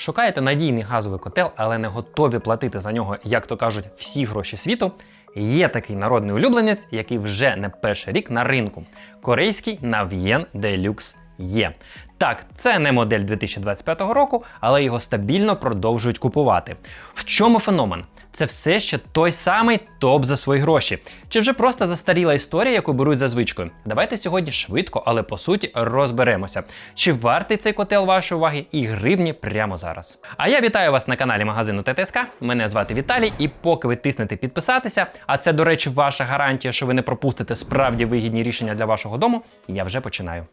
Шукаєте надійний газовий котел, але не готові платити за нього, як то кажуть, всі гроші світу. Є такий народний улюбленець, який вже не перший рік на ринку. Корейський Navien Deluxe є. Так, це не модель 2025 року, але його стабільно продовжують купувати. В чому феномен? Це все ще той самий топ за свої гроші. Чи вже просто застаріла історія, яку беруть за звичкою? Давайте сьогодні швидко, але по суті розберемося. Чи вартий цей котел вашої уваги і гривні прямо зараз? А я вітаю вас на каналі магазину ТТСК. Мене звати Віталій, і поки ви тиснете підписатися, а це, до речі, ваша гарантія, що ви не пропустите справді вигідні рішення для вашого дому, я вже починаю.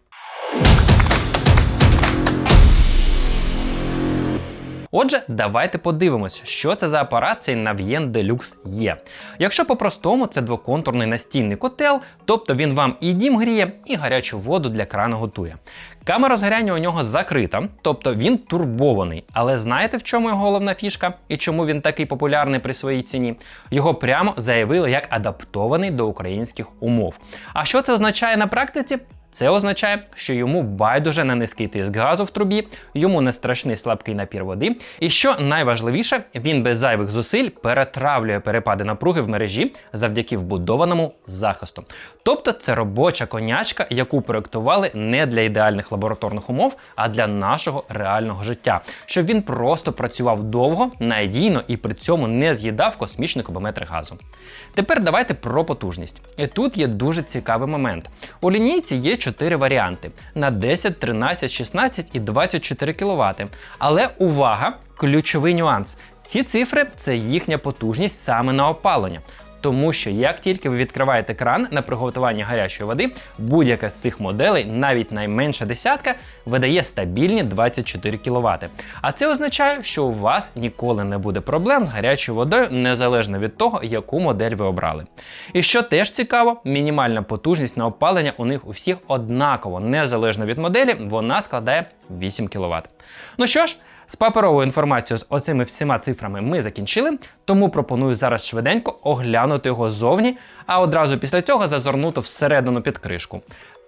Отже, давайте подивимось, що це за апарат цей Navien Deluxe є. Якщо по-простому, це двоконтурний настінний котел, тобто він вам і дім гріє, і гарячу воду для крана готує. Камера згоряння у нього закрита, тобто він турбований. Але знаєте, в чому його головна фішка і чому він такий популярний при своїй ціні? Його прямо заявили як адаптований до українських умов. А що це означає на практиці? Це означає, що йому байдуже на низький тиск газу в трубі, йому не страшний слабкий напір води. І що найважливіше, він без зайвих зусиль перетравлює перепади напруги в мережі завдяки вбудованому захисту. Тобто це робоча конячка, яку проектували не для ідеальних лабораторних умов, а для нашого реального життя, щоб він просто працював довго, надійно і при цьому не з'їдав космічні кубометри газу. Тепер давайте про потужність. І тут є дуже цікавий момент. У лінійці є 4 варіанти на 10, 13, 16 і 24 кВт. Але увага! Ключовий нюанс. Ці цифри це їхня потужність саме на опалення. Тому що як тільки ви відкриваєте кран на приготування гарячої води, будь-яка з цих моделей, навіть найменша десятка, видає стабільні 24 кВт. А це означає, що у вас ніколи не буде проблем з гарячою водою, незалежно від того, яку модель ви обрали. І що теж цікаво, мінімальна потужність на опалення у них у всіх однаково, незалежно від моделі, вона складає 8 кВт. Ну що ж, з паперовою інформацією з оцими всіма цифрами ми закінчили, тому пропоную зараз швиденько оглянути його ззовні, а одразу після цього зазирнути всередину під кришку.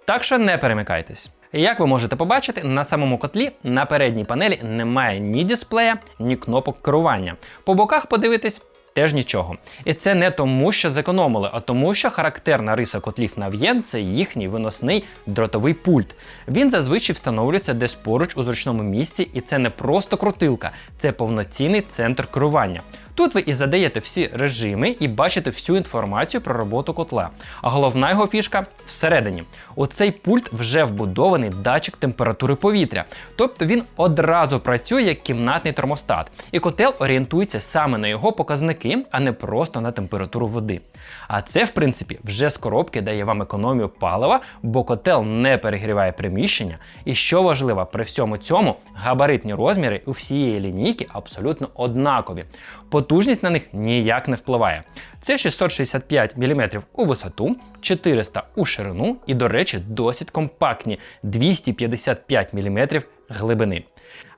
Так що не перемикайтесь. Як ви можете побачити, на самому котлі на передній панелі немає ні дисплея, ні кнопок керування. По боках подивитись. Теж нічого. І це не тому, що зекономили, а тому, що характерна риса котлів Нав'єн – це їхній виносний дротовий пульт. Він зазвичай встановлюється десь поруч у зручному місці, і це не просто крутилка, це повноцінний центр керування. Тут ви і задаєте всі режими і бачите всю інформацію про роботу котла. А головна його фішка всередині. У цей пульт вже вбудований датчик температури повітря. Тобто він одразу працює як кімнатний термостат, і котел орієнтується саме на його показники, а не просто на температуру води. А це, в принципі, вже з коробки дає вам економію палива, бо котел не перегріває приміщення. І що важливо, при всьому цьому габаритні розміри у всієї лінійки абсолютно однакові. Потужність на них ніяк не впливає. Це 665 мм у висоту, 400 у ширину і, до речі, досить компактні 255 мм глибини.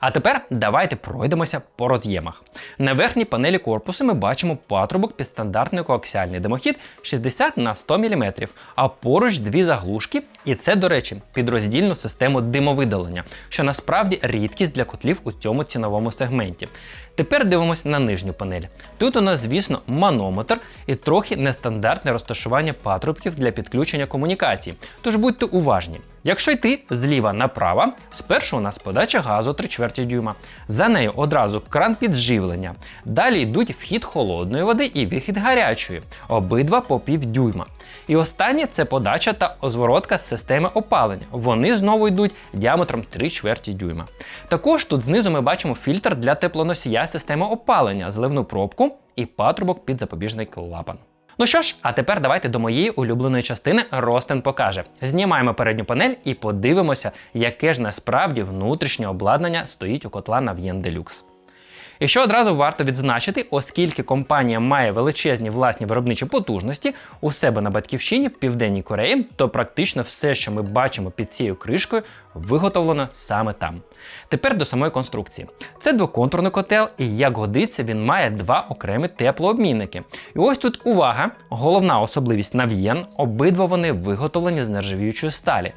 А тепер давайте пройдемося по роз'ємах. На верхній панелі корпусу ми бачимо патрубок під стандартний коаксіальний димохід 60 на 100 мм, а поруч дві заглушки, і це, до речі, під роздільну систему димовидалення, що насправді рідкість для котлів у цьому ціновому сегменті. Тепер дивимося на нижню панель. Тут у нас, звісно, манометр і трохи нестандартне розташування патрубків для підключення комунікації. Тож будьте уважні. Якщо йти зліва направо, спершу у нас подача газу 3 чверті дюйма. За нею одразу кран підживлення. Далі йдуть вхід холодної води і вихід гарячої, обидва по пів дюйма. І останнє це подача та озворотка з системи опалення. Вони знову йдуть діаметром 3 чверті дюйма. Також тут знизу ми бачимо фільтр для теплоносія системи опалення, зливну пробку і патрубок під запобіжний клапан. Ну що ж, а тепер давайте до моєї улюбленої частини Ростен покаже. Знімаємо передню панель і подивимося, яке ж насправді внутрішнє обладнання стоїть у котла Navien Deluxe. І що одразу варто відзначити, оскільки компанія має величезні власні виробничі потужності у себе на батьківщині в Південній Кореї, то практично все, що ми бачимо під цією кришкою, виготовлено саме там. Тепер до самої конструкції. Це двоконтурний котел, і як годиться, він має два окремі теплообмінники. І ось тут увага! Головна особливість Navien – обидва вони виготовлені з нержавіючої сталі.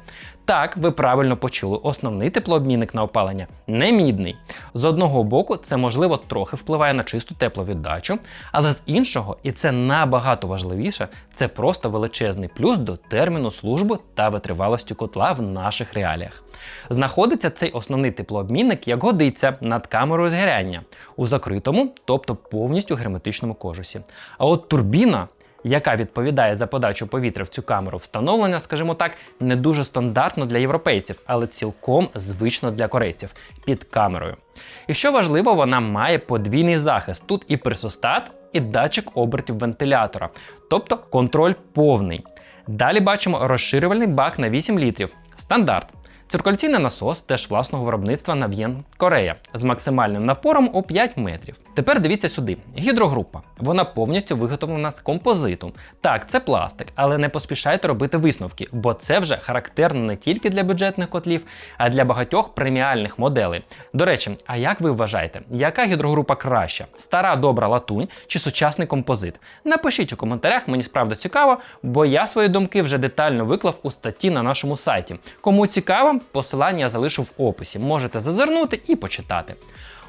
Так, ви правильно почули, основний теплообмінник на опалення не мідний. З одного боку, це можливо трохи впливає на чисту тепловіддачу, але з іншого, і це набагато важливіше, це просто величезний плюс до терміну служби та витривалості котла в наших реаліях. Знаходиться цей основний теплообмінник, як годиться, над камерою згоряння у закритому, тобто повністю герметичному кожусі. А от турбіна яка відповідає за подачу повітря в цю камеру, встановлення, скажімо так, не дуже стандартно для європейців, але цілком звично для корейців під камерою. І що важливо, вона має подвійний захист. Тут і присостат, і датчик обертів вентилятора, тобто контроль повний. Далі бачимо розширювальний бак на 8 літрів. Стандарт. Циркуляційний насос теж власного виробництва Navien Корея з максимальним напором у 5 метрів. Тепер дивіться сюди: гідрогрупа. Вона повністю виготовлена з композиту. Так, це пластик, але не поспішайте робити висновки, бо це вже характерно не тільки для бюджетних котлів, а для багатьох преміальних моделей. До речі, а як ви вважаєте, яка гідрогрупа краща? Стара добра латунь чи сучасний композит? Напишіть у коментарях, мені справді цікаво, бо я свої думки вже детально виклав у статті на нашому сайті. Кому цікаво, посилання я залишу в описі. Можете зазирнути і почитати.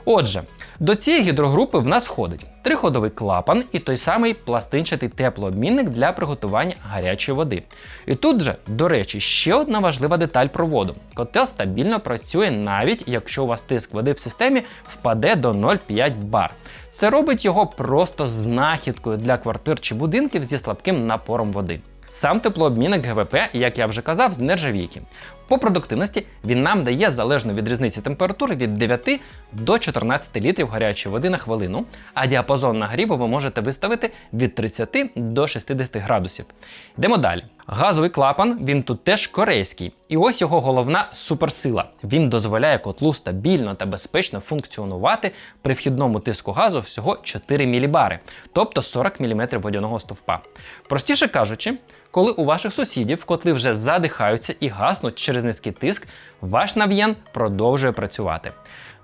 Отже, до цієї гідрогрупи в нас входить триходовий клапан і той самий пластинчатий теплообмінник для приготування гарячої води. І тут же, до речі, ще одна важлива деталь про воду. Котел стабільно працює навіть якщо у вас тиск води в системі впаде до 0,5 бар. Це робить його просто знахідкою для квартир чи будинків зі слабким напором води. Сам теплообмінник ГВП, як я вже казав, з нержавійки. По продуктивності він нам дає залежно від різниці температури від 9 до 14 літрів гарячої води на хвилину, а діапазон нагріву ви можете виставити від 30 до 60 градусів. Йдемо далі. Газовий клапан, він тут теж корейський. І ось його головна суперсила. Він дозволяє котлу стабільно та безпечно функціонувати при вхідному тиску газу всього 4 мілібари, тобто 40 мм водяного стовпа. Простіше кажучи, коли у ваших сусідів котли вже задихаються і гаснуть через низький тиск, ваш нав'єн продовжує працювати.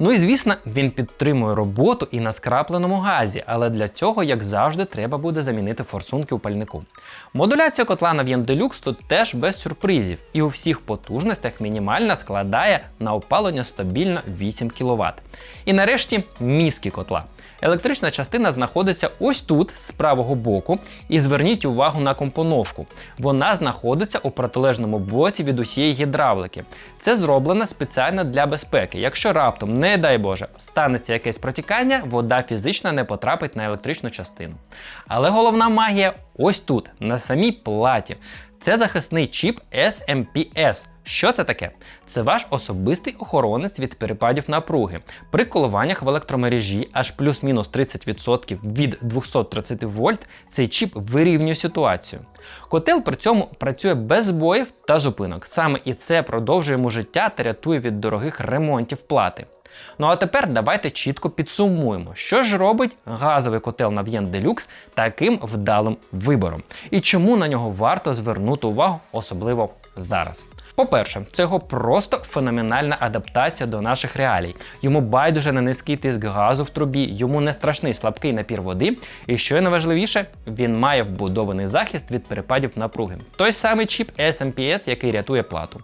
Ну і звісно, він підтримує роботу і на скрапленому газі, але для цього, як завжди, треба буде замінити форсунки у пальнику. Модуляція котла Navien Deluxe тут теж без сюрпризів, і у всіх потужностях мінімальна складає на опалення стабільно 8 кВт. І нарешті мізки котла. Електрична частина знаходиться ось тут, з правого боку, і зверніть увагу на компоновку. Вона знаходиться у протилежному боці від усієї гідравлики. Це зроблено спеціально для безпеки. Якщо раптом, не дай Боже, станеться якесь протікання, вода фізично не потрапить на електричну частину. Але головна магія ось тут, на самій платі. Це захисний чіп SMPS. Що це таке? Це ваш особистий охоронець від перепадів напруги. При коливаннях в електромережі аж плюс-мінус 30% від 230 вольт цей чіп вирівнює ситуацію. Котел при цьому працює без збоїв та зупинок. Саме і це продовжує йому життя та рятує від дорогих ремонтів плати. Ну а тепер давайте чітко підсумуємо, що ж робить газовий котел Navien Deluxe таким вдалим вибором, і чому на нього варто звернути увагу, особливо зараз. По-перше, це його просто феноменальна адаптація до наших реалій. Йому байдуже на низький тиск газу в трубі, йому не страшний слабкий напір води, і що найважливіше, він має вбудований захист від перепадів напруги. Той самий чіп SMPS, який рятує плату.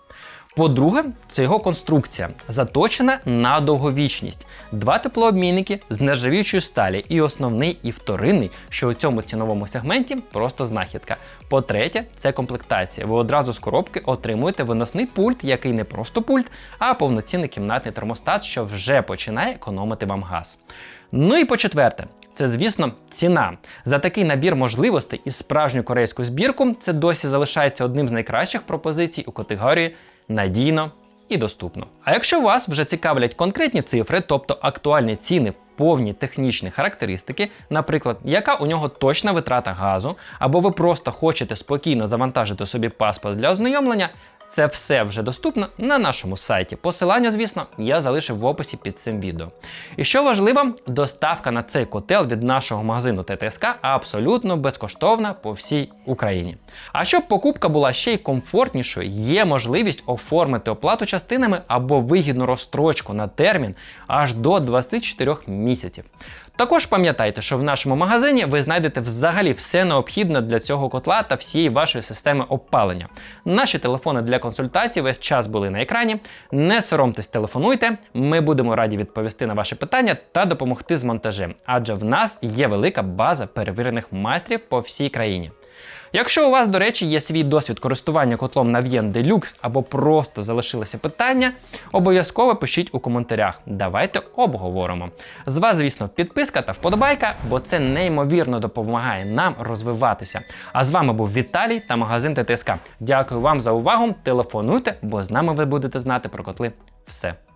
По-друге, це його конструкція, заточена на довговічність. Два теплообмінники з нержавіючої сталі, і основний, і вторинний, що у цьому ціновому сегменті просто знахідка. По-третє, це комплектація. Ви одразу з коробки отримуєте виносний пульт, який не просто пульт, а повноцінний кімнатний термостат, що вже починає економити вам газ. Ну і по-четверте, це, звісно, ціна. За такий набір можливостей і справжню корейську збірку це досі залишається одним з найкращих пропозицій у категорії надійно і доступно. А якщо вас вже цікавлять конкретні цифри, тобто актуальні ціни, повні технічні характеристики, наприклад, яка у нього точна витрата газу, або ви просто хочете спокійно завантажити собі паспорт для ознайомлення, це все вже доступно на нашому сайті. Посилання, звісно, я залишив в описі під цим відео. І що важливо, доставка на цей котел від нашого магазину ТТСК абсолютно безкоштовна по всій Україні. А щоб покупка була ще й комфортнішою, є можливість оформити оплату частинами або вигідну розстрочку на термін аж до 24 місяців. Також пам'ятайте, що в нашому магазині ви знайдете взагалі все необхідне для цього котла та всієї вашої системи опалення. Наші телефони для консультацій весь час були на екрані. Не соромтесь, телефонуйте. Ми будемо раді відповісти на ваші питання та допомогти з монтажем, адже в нас є велика база перевірених майстрів по всій країні. Якщо у вас, до речі, є свій досвід користування котлом Navien Deluxe або просто залишилися питання, обов'язково пишіть у коментарях. Давайте обговоримо. З вас, звісно, підписка та вподобайка, бо це неймовірно допомагає нам розвиватися. А з вами був Віталій та магазин ТТСК. Дякую вам за увагу. Телефонуйте, бо з нами ви будете знати про котли все.